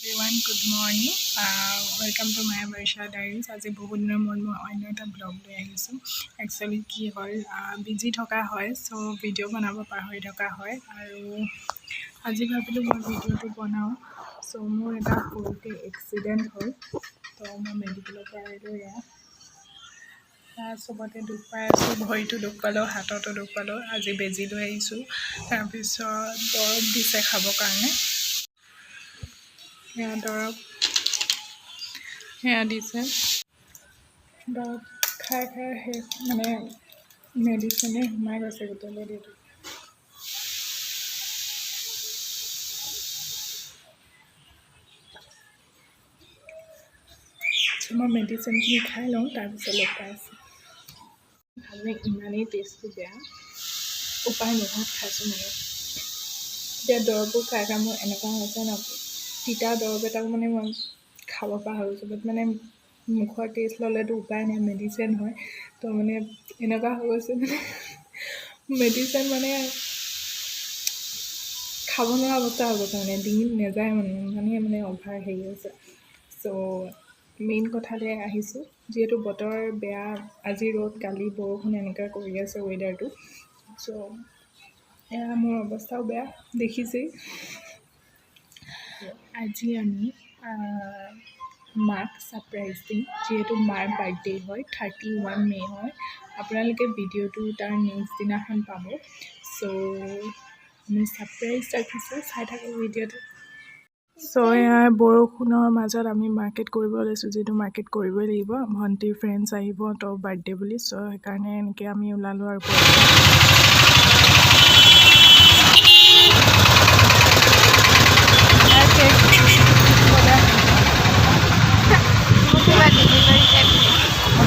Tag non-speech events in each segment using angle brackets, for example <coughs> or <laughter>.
Everyone good morning welcome to my Barsha diaries আজি বহুত দিনৰ মূৰত মই অন্য এটা ব্লগ লৈ আহিছোঁ। একচুৱেলি কি হ'ল বিজি থকা হয় চ' ভিডিঅ' বনাব পাহৰি থকা হয়। আৰু আজি ভাবিলোঁ মই ভিডিঅ'টো বনাওঁ। চ' মোৰ এটা সৰুকৈ এক্সিডেণ্ট হ'ল ত' মই মেডিকেলৰ পৰা আহিলোঁ এয়া সেয়া চবতে দুখ পাই আছোঁ ভৰিটো দুখ পালোঁ হাততো দুখ পালোঁ আজি বেজী লৈ আহিছোঁ। তাৰপিছত দৰৱ দিছে খাবৰ কাৰণে। সেয়া দৰৱ সেয়া দিছে দৰৱ খাই খাই শেষ মানে মেডিচিনে সোমাই গৈছে গোটেই বডিটো মই মেডিচিনখিনি খাই লওঁ তাৰপিছত লগ পাই আছোঁ খালে ইমানেই টেষ্টটো বেয়া উপায় নোহোৱাত খাইছোঁ মানে এতিয়া দৰৱবোৰ খাই খাই মোৰ এনেকুৱা হৈছে ন তিতা দৰৱ এটাও মানে মই খাব পৰা হৈছোঁ বাট মানে মুখৰ টেষ্ট ল'লেতো উপায় নাই মেডিচিন হয়। তো মানে এনেকুৱা হৈ গৈছে মানে মেডিচিন মানে খাব নোৱাৰা অৱস্থা হৈ গৈছে মানে ডিঙিত নেযায় মানে ইমানেই মানে অভাৰ হেৰি হৈছে। চ' মেইন কথালৈ আহিছোঁ যিহেতু বতৰ বেয়া আজি ৰ'দ কালি বৰষুণ এনেকুৱা কৰি আছে ৱেডাৰটো চ' এয়া মোৰ অৱস্থাও বেয়া দেখিছেই। আজি আমি মাক ছাৰপ্ৰাইজ দিম। যিহেতু মাৰ বাৰ্থডে হয় থাৰ্টি ওৱান মে' হয়। আপোনালোকে ভিডিঅ'টো তাৰ নেক্সট দিনাখন পাব। চ' আমি ছাৰপ্ৰাইজ ৰাখিছোঁ চাই থাকক ভিডিঅ'টো। চ' এয়া বৰষুণৰ মাজত আমি মাৰ্কেট কৰিব লৈছোঁ যিহেতু মাৰ্কেট কৰিবই লাগিব। ভণ্টিৰ ফ্ৰেণ্ডছ আহিব তো বাৰ্থডে বুলি। চ' সেইকাৰণে এনেকৈ আমি ওলালোঁ আৰু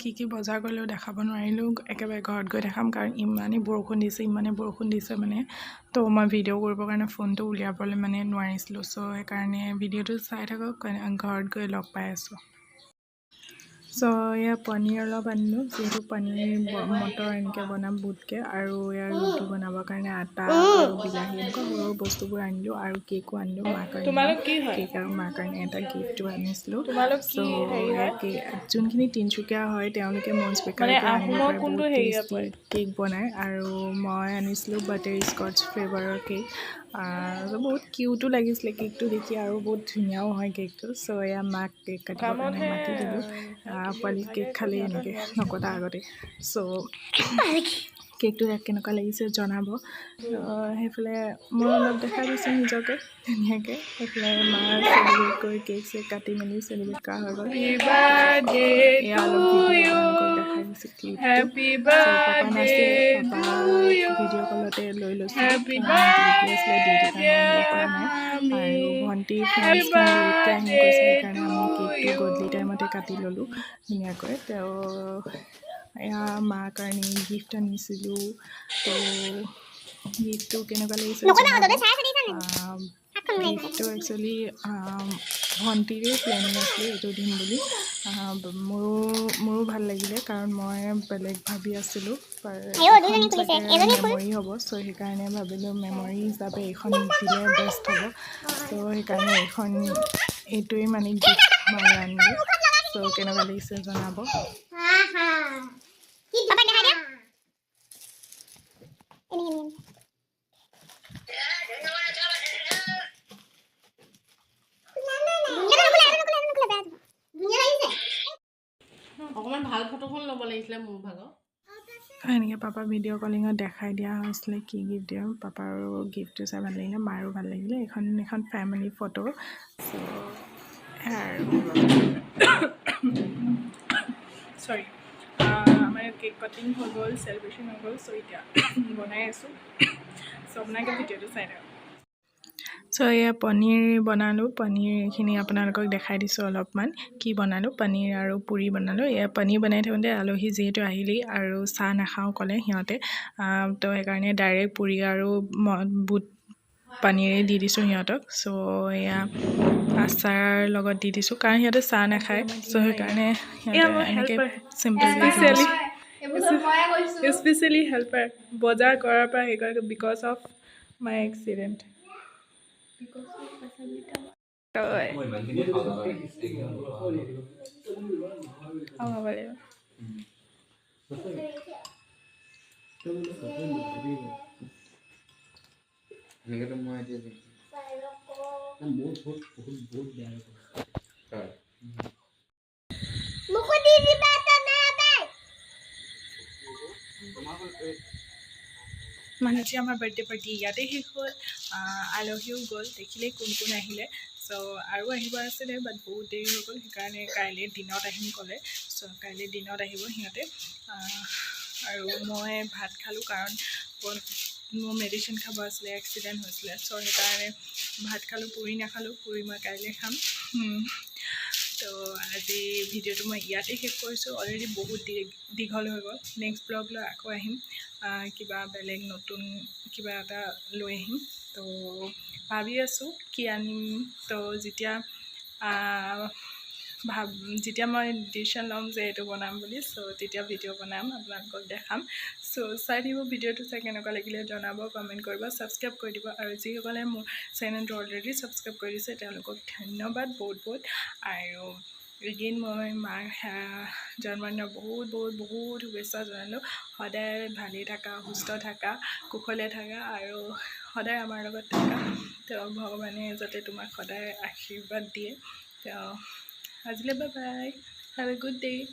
কি কি বজাৰ কৰিলোঁ দেখাব নোৱাৰিলোঁ একেবাৰে ঘৰত গৈ দেখাম কাৰণ ইমানেই বৰষুণ দিছে ইমানেই বৰষুণ দিছে মানে। তো মই ভিডিঅ' কৰিবৰ কাৰণে ফোনটো উলিয়াবলৈ মানে নোৱাৰিছিলোঁ চ' সেইকাৰণে ভিডিঅ'টো চাই থাকক ঘৰত গৈ লগ পাই আছোঁ। চ' এয়া পনীৰ অলপ আনিলোঁ যিহেতু পনীৰ মটৰ এনেকৈ বনাম বুটকৈ আৰু ইয়াৰ ৰুটি বনাবৰ কাৰণে আটা আৰু বিলাহী এনেকুৱা সৰু বস্তুবোৰ আনিলোঁ আৰু কেকো আনিলোঁ মাৰ কাৰণে? কেক আৰু মাৰ কাৰণে এটা গিফ্টো আনিছিলোঁ। চ' যোনখিনি তিনিচুকীয়া হয় তেওঁলোকে মঞ্চ মানে পৰে? কেক বনায় আৰু মই আনিছিলোঁ বাটাৰ স্কচ ফ্লেভাৰৰ কেক। বহুত কিউটো লাগিছিলে কেকটো দেখি আৰু বহুত ধুনীয়াও হয় কেকটো চ' এয়া মাক কেক কাটিবৰ কাৰণে কামতহে মাতি দিলোঁ। পোৱালি কেক খালি এনেকৈ নকটা আগতে। চ' কেকটো কেনেকুৱা লাগিছে জনাব। সেইফালে মই অলপ দেখাই দিছোঁ নিজকে ধুনীয়াকৈ। সেইফালে মা চেলিব্ৰেট কৰি কেক চেক কাটি মেলি চেলিব্ৰেট কৰা হৈ গ'ল। ভিডিঅ' দেখাই দিছোঁ কলতে লৈ লৈছোঁ। আৰু ভণ্টি সেইকাৰণে আমি কেকটো গধূলি টাইমতে কাটি ল'লোঁ ধুনীয়াকৈ। তেওঁ মাৰ কাৰণে গিফ্ট আনিছিলোঁ। তো গিফ্টটো কেনেকুৱা লাগিছে জনাব। আহ, গিফ্টটো একচুৱেলি ভণ্টিৰে প্লেনিং আছিলে এইটো দিম বুলি। মোৰো মোৰো ভালো লাগিলে কাৰণ মই বেলেগ ভাবি আছিলোঁ। মেমৰি হ'ব চ' সেইকাৰণে ভাবিলোঁ মেমৰি হিচাপে এইখন দিলে বেষ্ট হ'ব। চ' সেইকাৰণে এইখন এইটোৱেই মানে গিফ্ট মই আনিলোঁ। চ' কেনেকুৱা লাগিছে জনাব? Ini ini ini অকণমান ভালো ফটোখন ল'ব লাগিছিলে মোৰ ভাগৰ। এনেকৈ পাপা ভিডিঅ' কলিঙত দেখাই দিয়া হৈছিলে কি গিফ্ট দিওঁ পাপাৰো গিফ্টটো চাই ভালো লাগিলে, মাৰো ভালো লাগিলে। এইখন এখন ফেমিলি ফটো চ' চৰি আমাৰ কেক কাটিং হৈ গ'ল চেলিব্ৰেশ্যন হৈ গ'ল চ' এতিয়া <coughs> বনাই আছোঁ। চ' আপোনালোকে ভিডিঅ'টো চাই থাকক। চ' এয়া পনীৰ বনালোঁ। পনীৰ এইখিনি আপোনালোকক দেখাই দিছোঁ অলপমান কি বনালোঁ। পনীৰ আৰু পুৰি বনালোঁ। এয়া পনীৰ বনাই থাকোঁতে আলহী যিহেতু আহিলেই আৰু চাহ নাখাওঁ ক'লে সিহঁতে তো সেইকাৰণে ডাইৰেক্ট পুৰি আৰু বুট পনীৰে দি দিছোঁ সিহঁতক। চ' এয়া আচাৰ লগত দি দিছোঁ কাৰণ সিহঁতে চাহ নাখায় চ' সেইকাৰণে সিহঁতে এনেকৈ চিম্পলি স্পেচিয়েলি হেল্পাৰ বজাৰ কৰাৰ পৰা সেই কৰে বিকজ অফ মাই এক্সিডেণ্ট এনেকেতো মই এতিয়া দিম। হয়। Buku di di bata nabe. মানে যে আমাৰ বাৰ্থডে পাৰ্টি ইয়াতে শেষ হ'ল আলহীও গ'ল দেখিলে কোন কোন আহিলে চ' আৰু আহিব আছিলে বাট বহুত দেৰি হৈ গ'ল সেইকাৰণে কাইলৈ দিনত আহিম ক'লে চ' কাইলৈ দিনত আহিব সিহঁতে আৰু মই ভাত খালোঁ কাৰণ মোৰ মেডিচিন খাব আছিলে এক্সিডেণ্ট হৈছিলে। চ' সেইকাৰণে ভাত খালোঁ পুৰি নাখালোঁ পুৰি মই কাইলৈ খাম। তো আজি ভিডিঅ'টো মই ইয়াতে শেষ কৰিছোঁ। অলৰেডি বহুত দীঘল হৈ গ'ল। নেক্সট ব্লগ লৈ আকৌ আহিম। আহ, কিবা বেলেগ নতুন কিবা এটা লৈ আহিম। তো ভাবি আছোঁ কি আনিম। তো যেতিয়া ভাব যেতিয়া মই ডিচিশ্যন ল'ম যে এইটো বনাম বুলি চ' তেতিয়া ভিডিঅ' বনাম আপোনালোকক দেখাম। চ' চাই দিব ভিডিঅ'টো চাই কেনেকুৱা লাগিলে জনাব কমেণ্ট কৰিব ছাবস্ক্ৰাইব কৰি দিব আৰু যিসকলে মোৰ চেনেলটো অলৰেডি ছাবস্ক্ৰাইব কৰি দিছে তেওঁলোকক ধন্যবাদ বহুত বহুত। আৰু এগেইন মই মাৰ জন্মদিনৰ বহুত বহুত বহুত শুভেচ্ছা জনালোঁ। সদায় ভালেই থাকা সুস্থ থাকা কুশলে থাকা আৰু সদায় আমাৰ লগত থাকা। তেওঁ ভগৱানে যাতে তোমাক সদায় আশীৰ্বাদ দিয়ে। তেওঁ আজিলৈ bye bye have a good day'